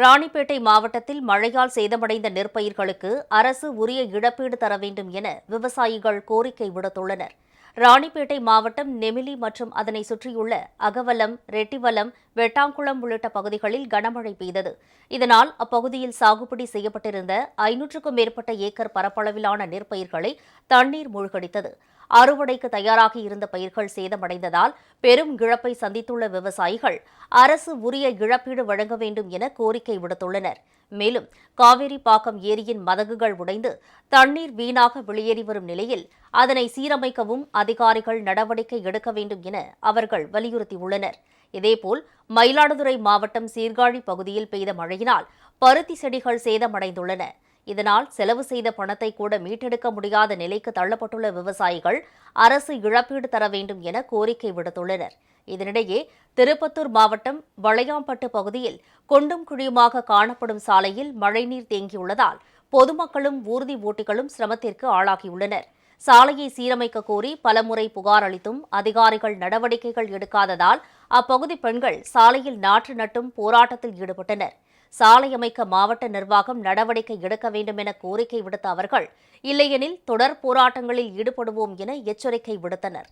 ராணிப்பேட்டை மாவட்டத்தில் மழையால் சேதமடைந்த நெற்பயிர்களுக்கு அரசு உரிய இழப்பீடு தர வேண்டும் என விவசாயிகள் கோரிக்கை விடுத்துள்ளனர். ராணிப்பேட்டை மாவட்டம் நெமிலி மற்றும் அதனை சுற்றியுள்ள அகவலம் ரெட்டிவலம் வெட்டாங்குளம் உள்ளிட்ட பகுதிகளில் கனமழை பெய்தது. இதனால் அப்பகுதியில் சாகுபடி செய்யப்பட்டிருந்த ஐநூற்றுக்கும் மேற்பட்ட ஏக்கர் பரப்பளவிலான நெற்பயிர்களை தண்ணீர் மூழ்கடித்தது. அறுவடைக்கு தயாராகி இருந்த பயிர்கள் சேதமடைந்ததால் பெரும் இழப்பை சந்தித்துள்ள விவசாயிகள் அரசு உரிய இழப்பீடு வழங்க வேண்டும் என கோரிக்கை விடுத்துள்ளனர். மேலும் காவேரி பாக்கம் ஏரியின் மதகுகள் உடைந்து தண்ணீர் வீணாக வெளியேறி வரும் நிலையில் அதனை சீரமைக்கவும் அதிகாரிகள் நடவடிக்கை எடுக்க வேண்டும் என அவர்கள் வலியுறுத்தியுள்ளனர். இதேபோல் மயிலாடுதுறை மாவட்டம் சீர்காழி பகுதியில் பெய்த மழையினால் பருத்தி செடிகள் சேதமடைந்துள்ளன. இதனால் செலவு செய்த பணத்தை கூட மீட்டெடுக்க முடியாத நிலைக்கு தள்ளப்பட்டுள்ள விவசாயிகள் அரசு இழப்பீடு தர வேண்டும் என கோரிக்கை விடுத்துள்ளனர். இதனிடையே திருப்பத்தூர் மாவட்டம் வளையாம்பட்டு பகுதியில் கொண்டும் குழியுமாக காணப்படும் சாலையில் மழைநீர் தேங்கியுள்ளதால் பொதுமக்களும் ஊர்தி ஓட்டிகளும் சிரமத்திற்கு ஆளாகியுள்ளனர். சாலையை சீரமைக்க கோரி பலமுறை புகார் அளித்தும் அதிகாரிகள் நடவடிக்கைகள் எடுக்காததால் அப்பகுதி பெண்கள் சாலையில் நாற்று நட்டும் போராட்டத்தில் ஈடுபட்டனர். சாலை அமைக்க மாவட்ட நிர்வாகம் நடவடிக்கை எடுக்க வேண்டும் என கோரிக்கை விடுத்த அவர்கள் இல்லையெனில் தொடர் போராட்டங்களில் ஈடுபடுவோம் என எச்சரிக்கை விடுத்தனர்.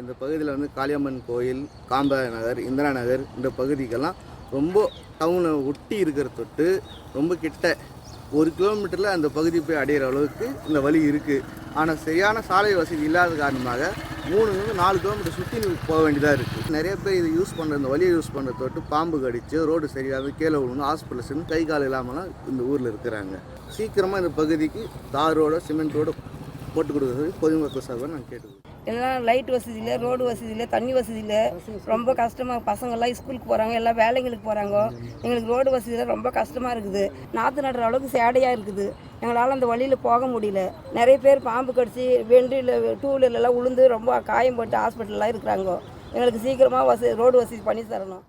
இந்த பகுதியில் வந்து காளியம்மன் கோயில் காம்ப நகர் இந்திரா நகர் இந்த பகுதிக்கெல்லாம் ரொம்ப டவுனை ஒட்டி இருக்கிற தொட்டு ரொம்ப கிட்ட ஒரு கிலோமீட்டரில் அந்த பகுதி போய் அடையிற அளவுக்கு இந்த வழி இருக்குது ஆனால் சரியான சாலை வசதி இல்லாத காரணமாக மூணுலேருந்து நாலு கிலோமீட்டர் சுற்றி போக வேண்டியதாக இருக்குது நிறைய பேர் இது யூஸ் பண்ணுற இந்த வழியை யூஸ் பண்ணுற தொட்டு பாம்பு கடிச்சு ரோடு சரியாக கீழே விழுந்து ஹாஸ்பிட்டல்ஸ்னு கை கால் இல்லாமலாம் இந்த ஊரில் இருக்கிறாங்க. சீக்கிரமாக இந்த பகுதிக்கு தார் ரோடோ சிமெண்ட் ரோடு போட்டு கொடுக்குறது பொதுமக்கள் சார்பாக நான் கேட்டுக்கிறேன் எல்லாம் லைட் வசதி இல்லை ரோடு வசதி இல்லை தண்ணி வசதி இல்லை ரொம்ப கஷ்டமாக பசங்கள்லாம் ஸ்கூலுக்கு போகிறாங்க எல்லாம் வேலைங்களுக்கு போகிறாங்க எங்களுக்கு ரோடு வசதியில் ரொம்ப கஷ்டமாக இருக்குது. நாற்று நடுற அளவுக்கு சேடையாக இருக்குது. எங்களால் அந்த வழியில் போக முடியல. நிறைய பேர் பாம்பு கடிச்சு வெண்டியில் டூ வீலர்லாம் உளுந்து ரொம்ப காயம் போட்டு ஹாஸ்பிட்டல்லாம் இருக்கிறாங்க. எங்களுக்கு சீக்கிரமாக வசதி ரோடு வசதி பண்ணி தரணும்.